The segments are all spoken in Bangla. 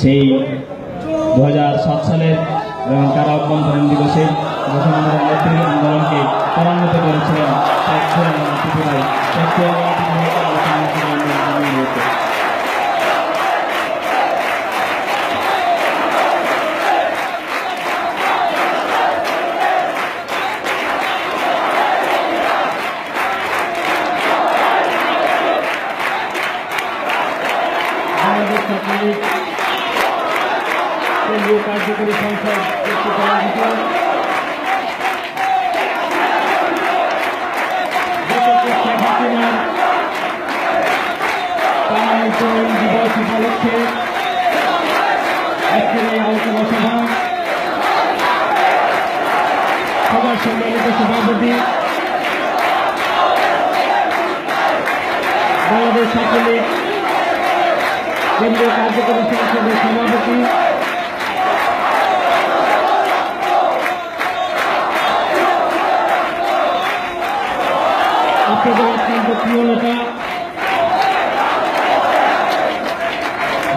সেই দু হাজার সাত সালের যখন কারা অভ্যন্তরীণ দিবসে যখন আমরা নেত্রী আন্দোলনকে ত্বরান্বিত করেছিলেন করে আমি আমি বলতে বাংলাদেশ ছাত্রলীগ কেন্দ্রীয় কার্যকরী সংসদ কর্তৃক আয়োজিত ডক্টর শেখ হাসিনার কারান্তরণ দিবস উপলক্ষে আজকের এই আলোচনা সভা। সবার সম্মানিত সভাপতি। বাংলাদেশ ছাত্রলীগ কেন্দ্রীয় কার্যকরী সংসদের সভাপতি।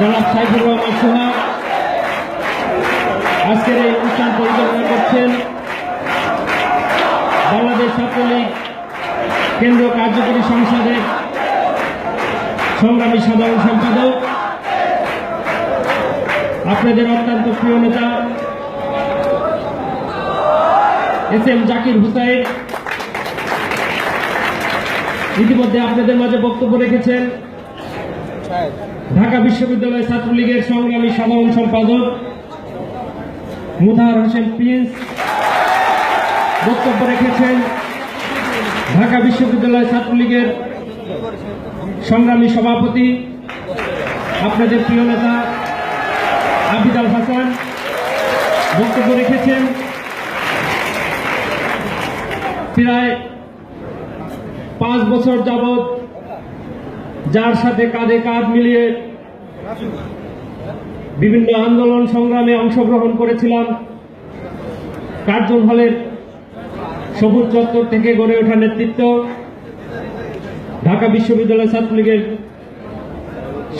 জনাব সাইফুর রহমান সোহা আজকের এই অনুষ্ঠান পরিচালনা করছেন বাংলাদেশ ছাত্রলীগ কেন্দ্রীয় কার্যকরী সংসদের সংগ্রামী সাধারণ সম্পাদক, আপনাদের অত্যন্ত প্রিয় নেতা, এস এম জাকির হুসাইন। ইতিমধ্যে আপনাদের মাঝে বক্তব্য রেখেছেন ঢাকা বিশ্ববিদ্যালয় ছাত্রলীগের সংগ্রামী সাধারণ সম্পাদক মুদার হোসেন প্রিন্স বক্তব্য রেখেছেন ঢাকা বিশ্ববিদ্যালয় ছাত্রলীগের সংগ্রামী সভাপতি, আপনাদের প্রিয় নেতা আবিদ আল হাসান বক্তব্য রেখেছেন। প্রায় পাঁচ বছর যাবৎ যার সাথে কাঁধে কাঁধ মিলিয়ে বিভিন্ন আন্দোলন সংগ্রামে অংশগ্রহণ করেছিলাম, কার্জন হলের সবুজ চত্বর থেকে গড়ে ওঠা নেতৃত্ব, ঢাকা বিশ্ববিদ্যালয় ছাত্রলীগের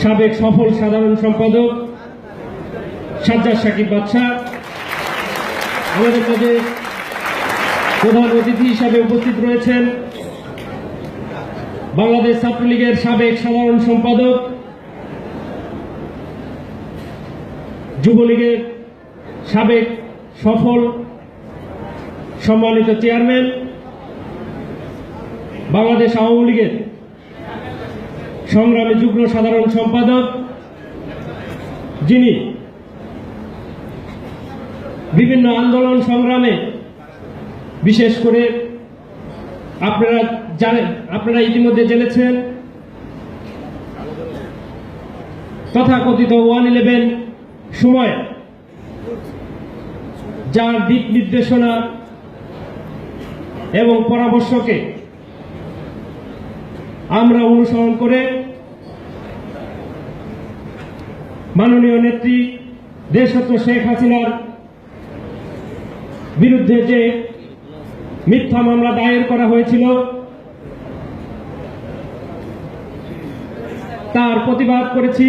সাবেক সফল সাধারণ সম্পাদক সাজ্জাদ সাকিব বাদশাহ, আমাদের মধ্যে প্রধান অতিথি হিসাবে উপস্থিত রয়েছেন। বাংলাদেশ ছাত্রলীগের সাবেক সাধারণ সম্পাদক, যুবলীগের সাবেক সফল সম্মানিত চেয়ারম্যান, বাংলাদেশ আওয়ামী লীগের সংগ্রামী যুগ্ম সাধারণ সম্পাদক, যিনি বিভিন্ন আন্দোলন সংগ্রামে, বিশেষ করে আপনারা জানেন আপনারা ইতিমধ্যে জেনেছেন। তথাকথিত ওয়ান ইলেভেন সময় যার দিক নির্দেশনা এবং পরামর্শকে আমরা অনুসরণ করে মাননীয় নেত্রী দেশত্র শেখ হাসিনার বিরুদ্ধে যে মিথ্যা মামলা দায়ের করা হয়েছিল তার প্রতিবাদ করেছি।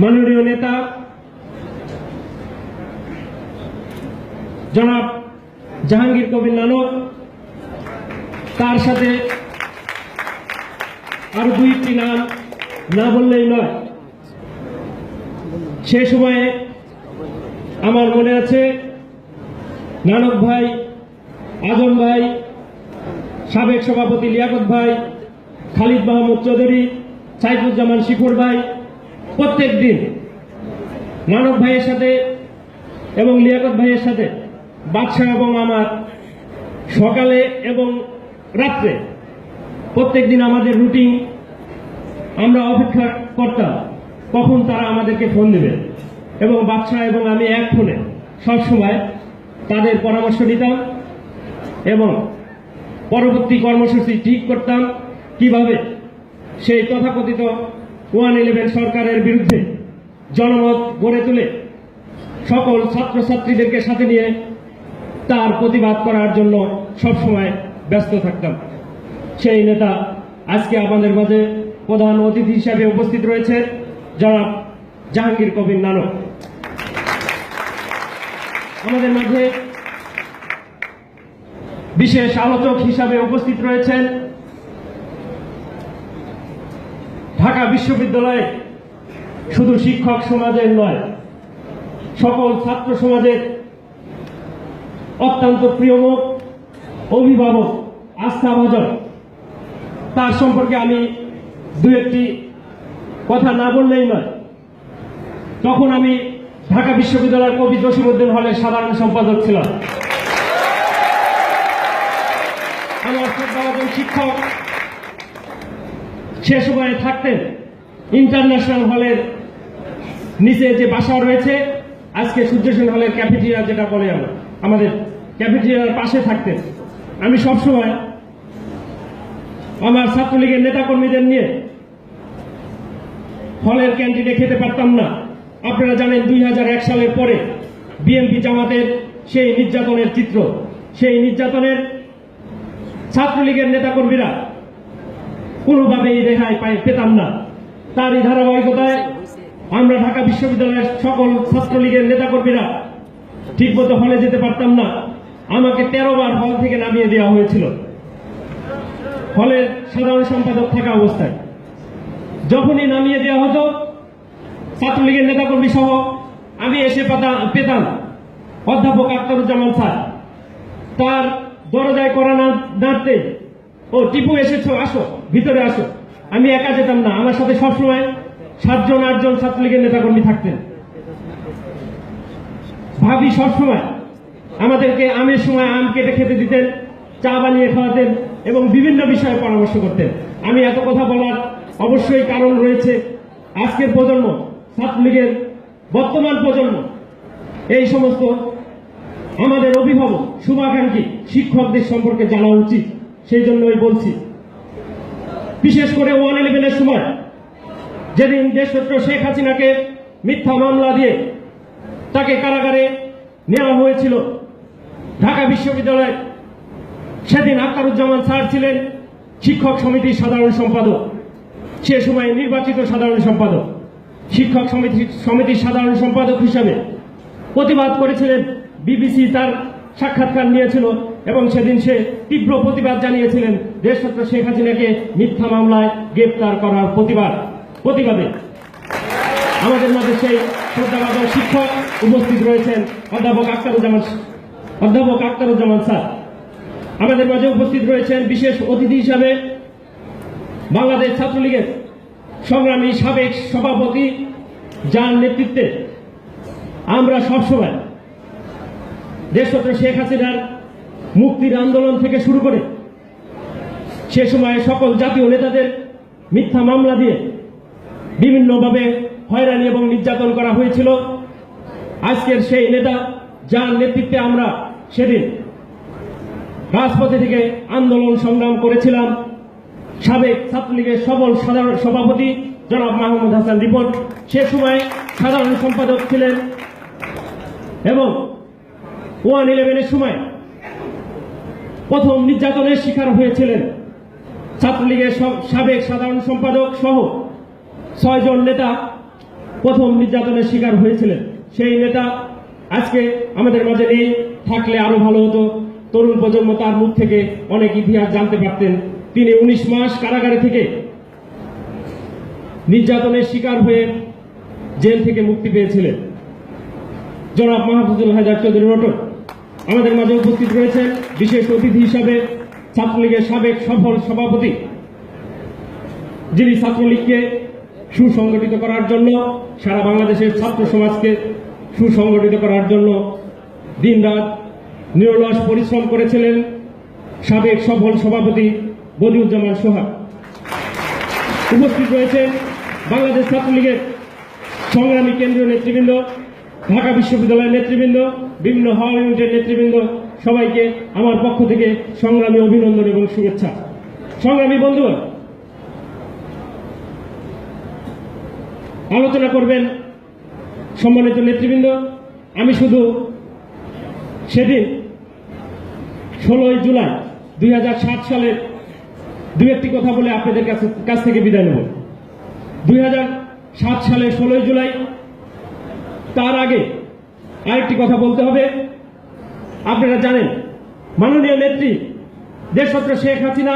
মাননীয় নেতা, জনাব জাহাঙ্গীর কবির নানক, তার সাথে আরও দুইটি নাম, না বললেই নয়। সে সময়ে আমার মনে আছে, নানক ভাই, আজম ভাই সাবেক সভাপতি লিয়াকত ভাই, খালিদ মাহমুদ চৌধুরী, সাইফুজ্জামান শিখর ভাই, প্রত্যেক দিন নানক ভাইয়ের সাথে এবং লিয়াকত ভাইয়ের সাথে বাদশাহ এবং আমার সকালে এবং রাত্রে প্রত্যেক দিন আমাদের রুটিন আমরা অপেক্ষা করতাম, কখন তারা আমাদেরকে ফোন দেবে। এবং বাদশাহ এবং আমি এক ফোনে সবসময় তাদের পরামর্শ নিতাম এবং পরবর্তী কর্মসূচি ঠিক করতাম। কীভাবে? সেই তথাকথিত ওয়ান ইলেভেন সরকারের বিরুদ্ধে জনমত গড়ে তুলে সকল ছাত্রছাত্রীদেরকে সাথে নিয়ে তার প্রতিবাদ করার জন্য সবসময় ব্যস্ত থাকতাম। সেই নেতা আজকে আমাদের মাঝে প্রধান অতিথি হিসাবে উপস্থিত রয়েছেন জনাব জাহাঙ্গীর কবির নানক। আমাদের মাঝে বিশেষ আলোচক হিসাবে উপস্থিত রয়েছেন ঢাকা বিশ্ববিদ্যালয়ে শুধু শিক্ষক সমাজের নয়, সকল ছাত্র সমাজের অত্যন্ত প্রিয়মুখ অভিভাবক, আস্থাভাজন। তার সম্পর্কে আমি দু একটি কথা না বললেই নয়। তখন আমি ঢাকা বিশ্ববিদ্যালয়ের কবি জসিমুদ্দিন হলের সাধারণ সম্পাদক ছিলাম আমার শ্রদ্ধাভাজন শিক্ষক সে সময়ে থাকতেন ইন্টারন্যাশনাল হলের নিচে যে বাসা রয়েছে, আজকে সূর্য সেন হলের ক্যাফেটেরিয়া যেটা বলে আমরা, আমাদের ক্যাফেটেরিয়ার পাশে থাকতেন। আমি সবসময় আমার ছাত্রলীগের নেতাকর্মীদের নিয়ে হলের ক্যান্টিনে খেতে পারতাম না। আপনারা জানেন দুই সালের পরে বিএনপি জামাতের সেই নির্যাতনের চিত্র। সেই নির্যাতনের ছাত্রলীগের নেতাকর্মীরা কোনোভাবেই রেহাই পাই পেতাম না। তারই ধারাবাহিকতায় আমরা ঢাকা বিশ্ববিদ্যালয়ের সকল ছাত্রলীগের নেতাকর্মীরা ঠিকমতো হলে যেতে পারতাম না। আমাকে তেরো বার হল থেকে নামিয়ে দেওয়া হয়েছিল। হলের সাধারণ সম্পাদক থাকা অবস্থায়। যখনই নামিয়ে দেওয়া হতো, ছাত্রলীগের নেতাকর্মী সহ আমি এসে পাতা- পেতাম। অধ্যাপক আক্তারুজ্জামান স্যার। তার দরজায় করা না দাঁড়তে ও, টিপু এসেছ, আসো, ভিতরে আসো। আমি একা যেতাম না, আমার সাথে সবসময় সাতজন, আটজন ছাত্রলীগের নেতাকর্মী থাকতেন। ভাবি সবসময় আমাদেরকে আমের সময় আম কেটে খেতে দিতেন, চা বানিয়ে খাওয়াতেন এবং বিভিন্ন বিষয়ে পরামর্শ করতেন। আমি এত কথা বলার অবশ্যই কারণ রয়েছে আজকের প্রজন্ম, ছাত্রলীগের বর্তমান প্রজন্ম। এই সমস্ত আমাদের অভিভাবক শুভাকাঙ্ক্ষী শিক্ষকদের সম্পর্কে জানা উচিত। সেই জন্যই বলছি, বিশেষ করে ওয়ান ইলেভেনের সময়, যেদিন দেশত্র শেখ হাসিনাকে মিথ্যা মামলা দিয়ে তাকে কারাগারে নেওয়া হয়েছিল, ঢাকা বিশ্ববিদ্যালয়ে, সেদিন আক্তারুজ্জামান স্যার ছিলেন শিক্ষক সমিতির সাধারণ সম্পাদক, সে সময় নির্বাচিত সাধারণ সম্পাদক। শিক্ষক সমিতি সমিতির সাধারণ সম্পাদক হিসাবে প্রতিবাদ করেছিলেন বিবিসি তার সাক্ষাৎকার নিয়েছিল এবং সেদিন সে তীব্র প্রতিবাদ জানিয়েছিলেন দেশত্র শেখ হাসিনাকে মিথ্যা মামলায় গ্রেপ্তার করার প্রতিবাদ, প্রতিবাদে। আমাদের মাঝে সেই শ্রদ্ধাবাদক শিক্ষক উপস্থিত রয়েছেন, অধ্যাপক আক্তারুজ্জামান অধ্যাপক আক্তারুজ্জামান স্যার। আমাদের মাঝে উপস্থিত রয়েছেন বিশেষ অতিথি হিসাবে বাংলাদেশ ছাত্রলীগের সংগ্রামী সাবেক সভাপতি যার নেতৃত্বে আমরা সবসময় দেশত্র শেখ হাসিনার মুক্তির আন্দোলন থেকে শুরু করে সে সময় সকল জাতীয় নেতাদের মিথ্যা মামলা দিয়ে বিভিন্নভাবে হয়রানি এবং নির্যাতন করা হয়েছিল। আজকের সেই নেতা, যার নেতৃত্বে আমরা সেদিন রাজপথে থেকে আন্দোলন সংগ্রাম করেছিলাম। সাবেক ছাত্রলীগের সবল সাধারণ সভাপতি জনাব মাহমুদ হাসান রিপন। সে সময় সাধারণ সম্পাদক ছিলেন এবং ওয়ান ইলেভেনের সময় প্রথম নির্যাতনের শিকার হয়েছিলেন। ছাত্রলীগের সব- সাবেক সাধারণ সম্পাদক সহ ছয়জন নেতা প্রথম নির্যাতনের শিকার হয়েছিলেন। সেই নেতা আজকে আমাদের মাঝে নেই, থাকলে আরও ভালো হতো। তরুণ প্রজন্ম তার মুখ থেকে অনেক ইতিহাস জানতে পারতেন। তিনি উনিশ মাস কারাগারে থেকে নির্যাতনের শিকার হয়ে জেল থেকে মুক্তি পেয়েছিলেন। জনাব মাহফুজুল হাজার চৌধুরী রটন। আমাদের মাঝে উপস্থিত রয়েছেন বিশেষ অতিথি হিসাবে ছাত্রলীগের সাবেক সফল সভাপতি, যিনি ছাত্রলীগকে সুসংগঠিত করার জন্য, সারা বাংলাদেশের ছাত্র সমাজকে সুসংগঠিত করার জন্য দিনরাত নিরলস পরিশ্রম করেছিলেন সাবেক সফল সভাপতি বদিউজ্জামান সোহাগ। উপস্থিত রয়েছেন বাংলাদেশ ছাত্রলীগের সংগ্রামী কেন্দ্রীয় নেতৃবৃন্দ ঢাকা বিশ্ববিদ্যালয়ের নেতৃবৃন্দ, বিভিন্ন হল ইউনিটের নেতৃবৃন্দ, সবাইকে আমার পক্ষ থেকে সংগ্রামী অভিনন্দন এবং শুভেচ্ছা। সংগ্রামী বন্ধু আলোচনা করবেন সম্মানিত নেতৃবৃন্দ, আমি শুধু সেদিন ষোলোই জুলাই দুই সালের দু একটি কথা বলে আপনাদের কাছে কাছ থেকে বিদায় নেব। দুই সাত সালে ষোলোই জুলাই তার আগে আরেকটি কথা বলতে হবে। আপনারা জানেন, মাননীয় নেত্রী দেশপত্র শেখ হাসিনা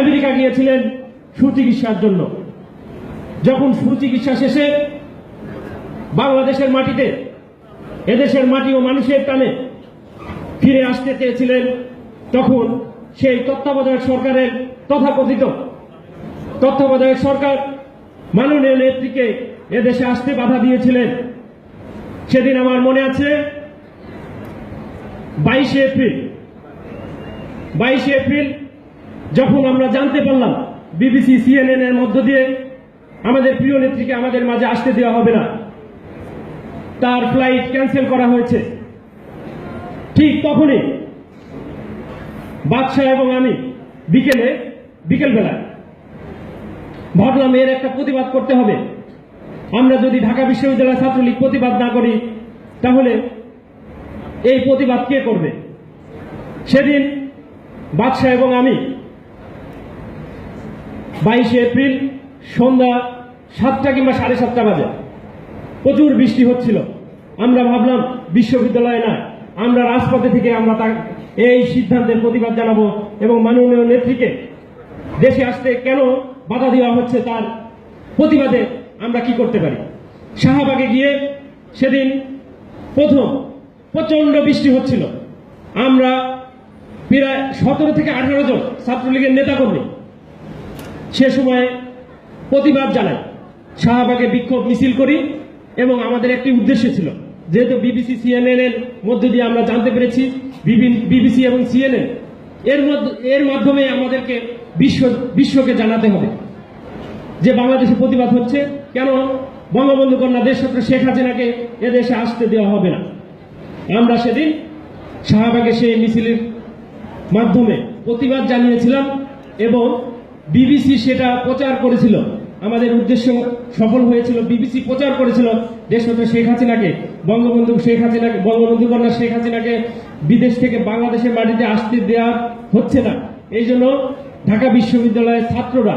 আমেরিকা গিয়েছিলেন সুচিকিৎসার জন্য। যখন সুচিকিৎসা শেষে বাংলাদেশের মাটিতে, এদেশের মাটি ও মানুষের টানে ফিরে আসতে চেয়েছিলেন, তখন সেই তত্ত্বাবধায়ক সরকারের তথাকথিত তত্ত্বাবধায়ক সরকার মাননীয় নেত্রীকে এদেশে আসতে বাধা দিয়েছিলেন। সেদিন আমার মনে আছে, বাইশে এপ্রিল বাইশে এপ্রিল যখন আমরা জানতে পারলাম, বিবিসি, সিএনএন এর মধ্য দিয়ে আমাদের প্রিয় নেত্রীকে আমাদের মাঝে আসতে দেওয়া হবে না। তার ফ্লাইট ক্যান্সেল করা হয়েছে। ঠিক তখনই বাদশাহ এবং আমি বিকেলে, বিকেলবেলা ভাবলাম এর একটা প্রতিবাদ করতে হবে। আমরা যদি ঢাকা বিশ্ববিদ্যালয় ছাত্রলীগ প্রতিবাদ না করি, তাহলে এই প্রতিবাদ কে করবে? সেদিন বাদশাহ এবং আমি বাইশে এপ্রিল সন্ধ্যা সাতটা কিংবা সাড়ে সাতটা বাজে, প্রচুর বৃষ্টি হচ্ছিল। আমরা ভাবলাম, বিশ্ববিদ্যালয়ে না, আমরা রাজপথে থেকে আমরা তার এই সিদ্ধান্তের প্রতিবাদ জানাব এবং মাননীয় নেত্রীকে দেশে আসতে কেন বাধা দেওয়া হচ্ছে তার প্রতিবাদে আমরা কি করতে পারি? শাহবাগে গিয়ে সেদিন প্রথম প্রচণ্ড বৃষ্টি হচ্ছিল। আমরা প্রায় সতেরো থেকে আঠারো জন ছাত্রলীগের নেতাকর্মী সে সময় প্রতিবাদ জানাই। শাহবাগে বিক্ষোভ মিছিল করি এবং আমাদের একটি উদ্দেশ্য ছিল, যেহেতু বিবিসি, সিএনএন এর মধ্যে দিয়ে আমরা জানতে পেরেছি বিবিসি এবং সিএনএন, এর মধ্যে, এর মাধ্যমে আমাদেরকে বিশ্ব, বিশ্বকে জানাতে হবে যে বাংলাদেশে প্রতিবাদ হচ্ছে। কেন বঙ্গবন্ধু কন্যা দেশত্র শেখ হাসিনাকে এদেশে আসতে দেওয়া হবে না? আমরা সেদিন শাহবাগে সেই মিছিলের মাধ্যমে প্রতিবাদ জানিয়েছিলাম এবং বিবিসি সেটা প্রচার করেছিল। আমাদের উদ্দেশ্য সফল হয়েছিল, বিবিসি প্রচার করেছিল দেশপত্র শেখ হাসিনাকে, বঙ্গবন্ধু শেখ হাসিনাকে, বঙ্গবন্ধু কন্যা শেখ হাসিনাকে বিদেশ থেকে বাংলাদেশের মাটিতে আসতে দেওয়া হচ্ছে না। এই জন্য ঢাকা বিশ্ববিদ্যালয়ের ছাত্ররা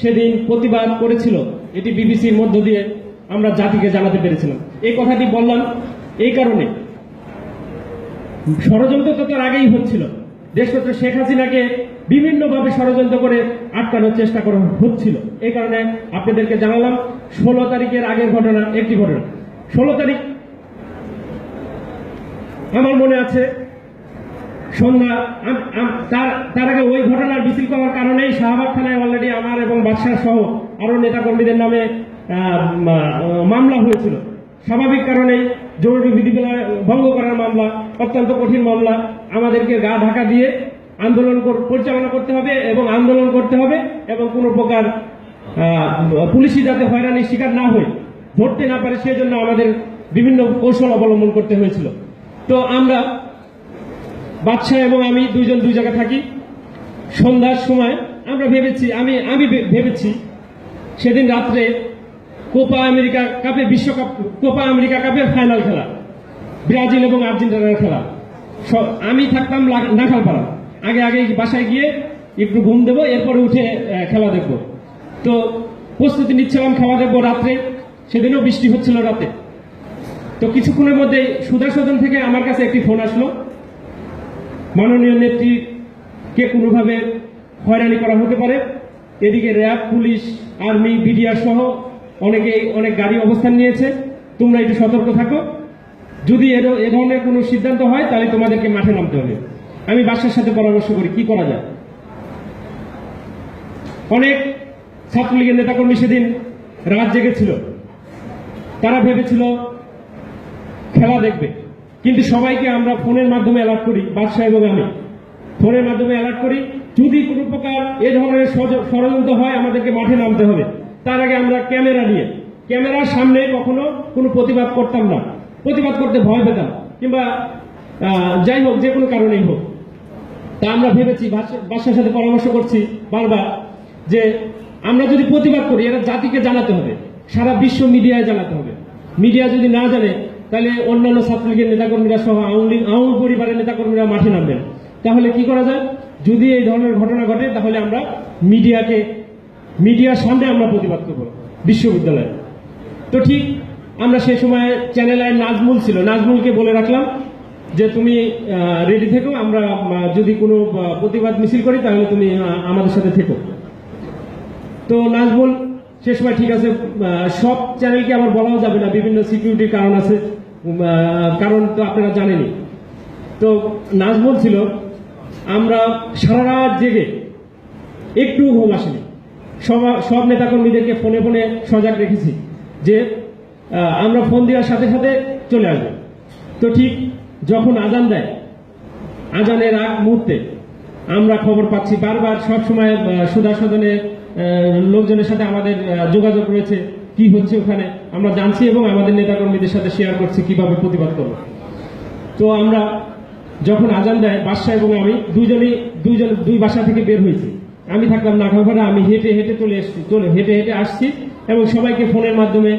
সেদিন প্রতিবাদ করেছিল। এটি বিবিসির মধ্য দিয়ে আমরা জাতিকে জানাতে পেরেছিলাম। এই কথাটি বললাম এই কারণে। ষড়যন্ত্র তো তার আগেই হচ্ছিল। দেশপত্র শেখ হাসিনাকে বিভিন্নভাবে ষড়যন্ত্র করে আটকানোর চেষ্টা করা হচ্ছিল। এই কারণে আপনাদেরকে জানালাম, ষোলো তারিখের আগের ঘটনা একটি ঘটনা। ষোলো তারিখ আমার মনে আছে, সন্ধ্যা তার তার আগে ওই ঘটনার করার কারণেই শাহবাগ থানায় অলরেডি আমার এবং বাদশাহ সহ আরও নেতাকর্মীদের নামে মামলা হয়েছিল। স্বাভাবিক কারণেই জরুরি বিধিবিধান ভঙ্গ করার মামলা, অত্যন্ত কঠিন মামলা। আমাদেরকে গা ঢাকা দিয়ে আন্দোলন পরিচালনা করতে হবে এবং আন্দোলন করতে হবে এবং কোনো প্রকার পুলিশি যাতে হয়রানির শিকার না হয়, ধরতে না পারে সেই জন্য আমাদের বিভিন্ন কৌশল অবলম্বন করতে হয়েছিল। তো আমরা বাদশাহ এবং আমি দুইজন দুই জায়গায় থাকি। সন্ধ্যার সময় আমরা ভেবেছি, আমি আমি ভেবেছি সেদিন রাত্রে কোপা আমেরিকা কাপে, বিশ্বকাপ, কোপা আমেরিকা কাপের ফাইনাল খেলা। ব্রাজিল এবং আর্জেন্টিনার খেলা। স- আমি থাকতাম নাখালপাড়া আগে আগে বাসায় গিয়ে একটু ঘুম দেবো, এরপরে উঠে খেলা দেখব। তো প্রস্তুতি নিচ্ছিলাম খেলা দেখব রাত্রে। সেদিনও বৃষ্টি হচ্ছিল রাতে। তো কিছুক্ষণের মধ্যে সুধা সদন থেকে আমার কাছে একটি ফোন আসলো। মাননীয় নেত্রীকে কোনোভাবে হয়রানি করা হতে পারে। এদিকে র্যাব, পুলিশ, আর্মি, বিডিআর সহ অনেকে অনেক গাড়ি অবস্থান নিয়েছে। তোমরা একটু সতর্ক থাকো। যদি এর এ ধরনের কোনো সিদ্ধান্ত হয়, তাহলে তোমাদেরকে মাঠে নামতে হবে। আমি বাসার সাথে পরামর্শ করি, কি করা যায়? অনেক ছাত্রলীগের নেতাকর্মী সেদিন রাত জেগেছিল। তারা ভেবেছিল, খেলা দেখবে। কিন্তু সবাইকে আমরা ফোনের মাধ্যমে অ্যালার্ট করি, বাদশাহ এবং আমি। ফোনের মাধ্যমে অ্যালার্ট করি যদি কোনো প্রকার এ ধরনের ষড়যন্ত্র হয়, আমাদেরকে মাঠে নামতে হবে। তার আগে আমরা ক্যামেরা নিয়ে, ক্যামেরার সামনে কখনো কোনো প্রতিবাদ করতাম না। প্রতিবাদ করতে ভয় পেতাম, কিংবা যাই হোক, যে কোনো কারণেই হোক। তা আমরা ভেবেছি বাদশার সাথে পরামর্শ করছি বারবার যে আমরা যদি প্রতিবাদ করি এটা জাতিকে জানাতে হবে, সারা বিশ্ব মিডিয়ায় জানাতে হবে। মিডিয়া যদি না জানে, তাহলে অন্যান্য ছাত্রলীগের নেতাকর্মীরা সহ আওয়ামী লীগ আওয়ামী পরিবারের নেতাকর্মীরা মাঠে নামবেন। তাহলে কি করা যায়? যদি এই ধরনের ঘটনা ঘটে, তাহলে আমরা মিডিয়াকে, মিডিয়ার সামনে আমরা প্রতিবাদ করব, বিশ্ববিদ্যালয়ে। তো ঠিক আমরা সেই সময় চ্যানেল আই নাজমুল ছিল। নাজমুলকে বলে রাখলাম যে তুমি রেডি থেকো, আমরা যদি কোনো প্রতিবাদ মিছিল করি, তাহলে তুমি আমাদের সাথে থেকো। তো নাজমুল সে সময় ঠিক আছে সব চ্যানেলকে আবার বলাও যাবে না, বিভিন্ন সিকিউরিটির কারণ আছে কারণ তো আপনারা জানেনই। তো নাজমুল ছিল আমরা সারা রাত জেগে একটু ঘুম আসেনি। সব নেতাকর্মীদেরকে ফোনে ফোনে সজাগ রেখেছি যে আমরা ফোন দেওয়ার সাথে সাথে চলে আসব। তো ঠিক যখন আজান দেয়, আজানের আগ মুহূর্তে আমরা খবর পাচ্ছি বারবার সব সময় সুদা সদনে লোকজনের সাথে আমাদের যোগাযোগ রয়েছে, কি হচ্ছে ওখানে। আমরা জানছি এবং আমাদের নেতাকর্মীদের সাথে শেয়ার করছি কীভাবে প্রতিবাদ করব। তো আমরা যখন আজান দেয়, বাদশাহ এবং আমি দুজনই দুইজন দুই বাসা থেকে বের হয়েছি। আমি থাকলাম নাখাভাড়া আমি হেঁটে হেঁটে চলে এসেছি, চলে হেঁটে হেঁটে আসছি এবং সবাইকে ফোনের মাধ্যমে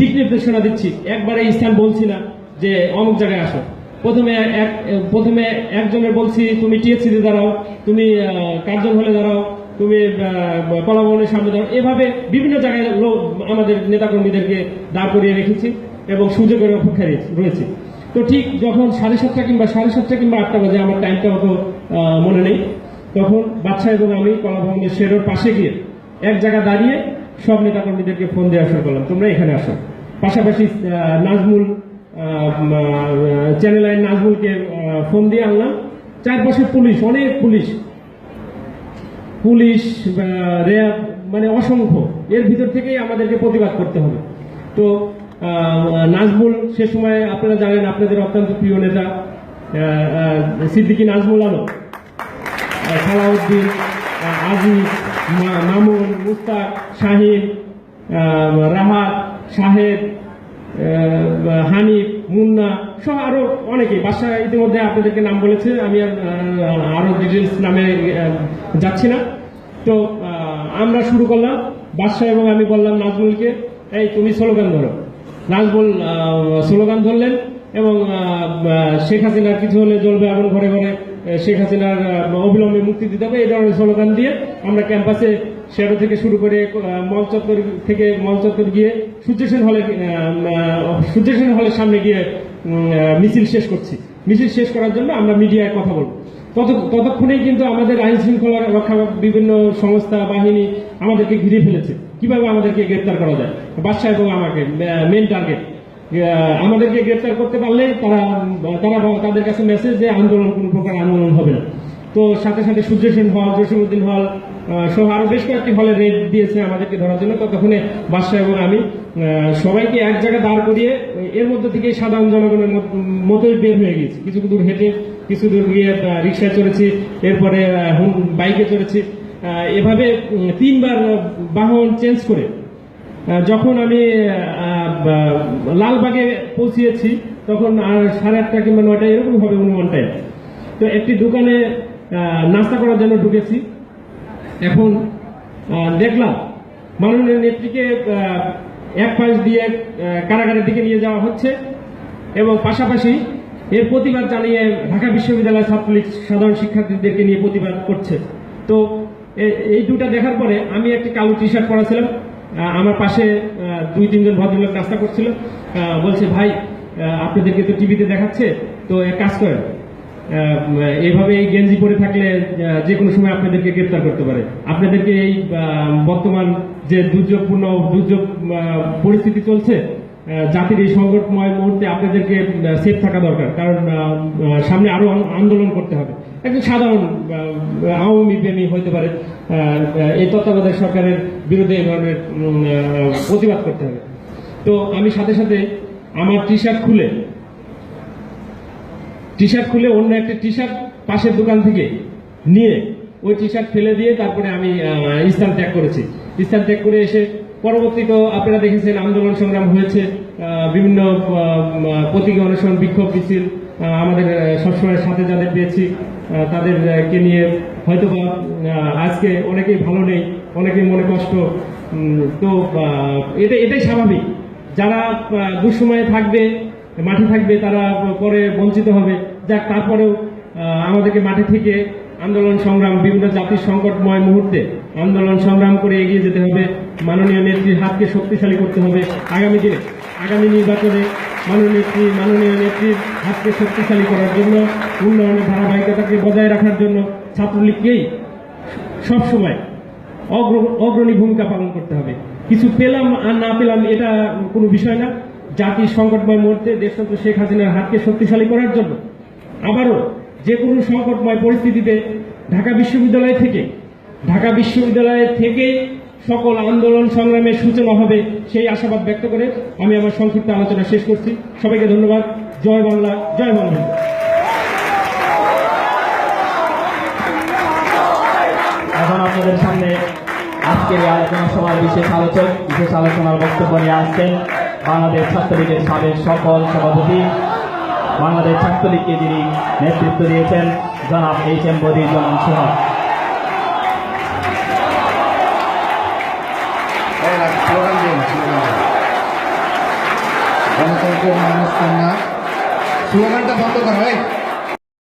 দিক নির্দেশনা দিচ্ছি। একবারে স্থান বলছি না যে অমুক জায়গায় আসো। প্রথমে এক প্রথমে একজনের বলছি, তুমি টিএসসিতে দাঁড়াও, তুমি কার্জন হলে দাঁড়াও, তুমি কলা ভবনের সামনে দাঁড়াও। এভাবে বিভিন্ন জায়গায় আমাদের নেতাকর্মীদেরকে দাঁড় করিয়ে রেখেছি এবং সুযোগের অপেক্ষায় রয়েছে। তো ঠিক যখন সাড়ে সাতটা কিংবা সাড়ে সাতটা কিংবা আটটা বাজে, আমার টাইমটা অত মনে নেই, তখন বাচ্চা এবং আমি কলা ভবনের শেরোর পাশে গিয়ে এক জায়গা দাঁড়িয়ে সব নেতাকর্মীদেরকে ফোন দিয়ে শুরু করলাম, তোমরা এখানে আসো। পাশাপাশি নাজমুল চ্যানেল আইন নাজমুলকে ফোন দিয়ে আনলাম। চারপাশে পুলিশ, অনেক পুলিশ। পুলিশ বা র্যাব মানে অসংখ্য। এর ভিতর থেকেই আমাদেরকে প্রতিবাদ করতে হবে। তো নাজমুল সে সময় আপনারা জানেন আপনাদের অত্যন্ত প্রিয় নেতা সিদ্দিকী নাজমুল আলম সালাউদ্দিন আজিজ মামুন মুস্তাক শাহিন রাহাত শাহেদ হানিফ মুন্না সহ আরও অনেকে বাসা ইতিমধ্যে আপনাদেরকে নাম বলেছে আমি আর আহ, আরও ডিটেলস নামে যাচ্ছি না। তো আমরা শুরু করলাম বাদশাহ এবং আমি বললাম নাজমুলকে এই তুমি স্লোগান ধরো। নাজমুল আহ, স্লোগান ধরলেন এবং শেখ হাসিনার কিছু হলে জ্বলবে আগুন ঘরে ঘরে শেখ হাসিনার অবিলম্বে মুক্তি দিতে হবে এই ধরনের স্লোগান দিয়ে আমরা ক্যাম্পাসে শেরো থেকে শুরু করে মল থেকে মল গিয়ে সূর্যসেন হলে সূর্যসেন হলের সামনে গিয়ে মিছিল শেষ করছি। মিছিল শেষ করার জন্য আমরা মিডিয়ায় কথা বলব। ততক্ষণেই কিন্তু আমাদের আইন শৃঙ্খলা রক্ষা বিভিন্ন সংস্থা, বাহিনী আমাদেরকে ঘিরে ফেলেছে। কীভাবে আমাদেরকে গ্রেপ্তার করা যায়? বাদশাহ এবং আমাকে মেন টার্গেট আমাদেরকে গ্রেপ্তার করতে পারলে তারা তারা তাদের কাছে মেসেজ যে আন্দোলন, কোনো প্রকার আন্দোলন হবে না। তো সাথে সাথে সূর্য সেন হল জসিমুদ্দিন হল সহ আরও বেশ কয়েকটি হলে রেড দিয়েছে আমাদেরকে ধরার জন্য। ততক্ষণে বাদশাহ এবং আমি সবাইকে এক জায়গায় দাঁড় করিয়ে, এর মধ্যে থেকে সাধারণ জনগণের মত- মতোই বের হয়ে গেছি কিছু দূর হেঁটে, কিছু দূর গিয়ে রিক্সায় চড়েছি, এরপরে বাইকে চড়েছি। এভাবে তিনবার বাহন চেঞ্জ করে যখন আমি লালবাগে পৌঁছিয়েছি, তখন আর সাড়ে আটটা কিংবা নয়টা এরকম হবে অনুমানটায় তো একটি দোকানে নাস্তা করার জন্য ঢুকেছি। এখন দেখলাম, মাননীয় নেত্রীকে পাশ দিয়ে কারাগারের দিকে নিয়ে যাওয়া হচ্ছে এবং পাশাপাশি এর প্রতিবাদ জানিয়ে ঢাকা বিশ্ববিদ্যালয় ছাত্রলীগ সাধারণ শিক্ষার্থীদেরকে নিয়ে প্রতিবাদ করছে। তো এই দুটা দেখার পরে আমি একটি কালো টি শার্ট পরাছিলাম আমার পাশে দুই তিনজন ভদ্রলোক নাস্তা করছিল। বলছে ভাই আপনাদেরকে তো টিভিতে দেখাচ্ছে তো এক কাজ করেন। আহ, এইভাবে এই গেঞ্জি পরে থাকলে যে কোনো সময় আপনাদেরকে গ্রেপ্তার করতে পারে। আপনাদেরকে এই বর্তমান যে দুর্যোগপূর্ণ, দুর্যোগ পরিস্থিতি চলছে জাতির এই সংকটময় মুহূর্তে আপনাদেরকে সেফ থাকা দরকার। কারণ সামনে আরও আন্দোলন করতে হবে। একজন সাধারণ আওয়ামী প্রেমী হতে পারে এই তত্ত্বাবধায়ক সরকারের বিরুদ্ধে এই ধরনের প্রতিবাদ করতে হবে। তো আমি সাথে সাথে আমার টি শার্ট খুলে টি শার্ট খুলে অন্য একটা টি শার্ট পাশের দোকান থেকে নিয়ে, ওই টি শার্ট ফেলে দিয়ে তারপরে আমি স্থান ত্যাগ করেছি। স্থান ত্যাগ করে এসে পরবর্তীতে আপনারা দেখেছেন আন্দোলন সংগ্রাম হয়েছে বিভিন্ন প্রতীকী অনুষ্ঠান বিক্ষোভ মিছিল আমাদের সবসময় সাথে যাদের পেয়েছি তাদেরকে নিয়ে হয়তো বা আজকে অনেকেই ভালো নেই, অনেকেই মনে কষ্ট তো এটা, এটাই স্বাভাবিক। যারা দুঃসময়ে থাকবে, মাঠে থাকবে, তারা পরে বঞ্চিত হবে। যাক, তারপরেও আমাদেরকে মাঠে থেকে আন্দোলন সংগ্রাম, বিভিন্ন জাতির সংকটময় মুহূর্তে আন্দোলন সংগ্রাম করে এগিয়ে যেতে হবে। মাননীয় নেত্রীর হাতকে শক্তিশালী করতে হবে। আগামী দিনে, আগামী নির্বাচনে মাননীয় নেত্রী, মাননীয় নেত্রীর হাতকে শক্তিশালী করার জন্য, উন্নয়নের ধারাবাহিকতাকে বজায় রাখার জন্য ছাত্রলীগকেই সবসময় অগ্র- অগ্রণী ভূমিকা পালন করতে হবে। কিছু পেলাম আর না পেলাম এটা কোনো বিষয় না। জাতির সংকটময় মুহূর্তে দেশরত্ন শেখ হাসিনার হাতকে শক্তিশালী করার জন্য আবারও যে কোনো সংকটময় পরিস্থিতিতে ঢাকা বিশ্ববিদ্যালয় থেকে, ঢাকা বিশ্ববিদ্যালয় থেকে সকল আন্দোলন সংগ্রামের সূচনা হবে সেই আশাবাদ ব্যক্ত করে আমি আমার সংক্ষিপ্ত আলোচনা শেষ করছি। সবাইকে ধন্যবাদ। জয় বাংলা জয় বাংলা। এখন আপনাদের সামনে আজকের আলোচনা সভার বিশেষ আলোচক, বিশেষ আলোচনার বক্তব্য নিয়ে আসছেন বাংলাদেশ ছাত্রলীগের সাবেক সকল সভাপতি বাংলাদেশ ছাত্রলীগকে যিনি নেতৃত্ব দিয়েছেন, জনাব এইচ এম বদির জামান সোহাগ গণতন্ত্রের মানুষ কন্যা স্লোগানটা বন্ধ করা, এই।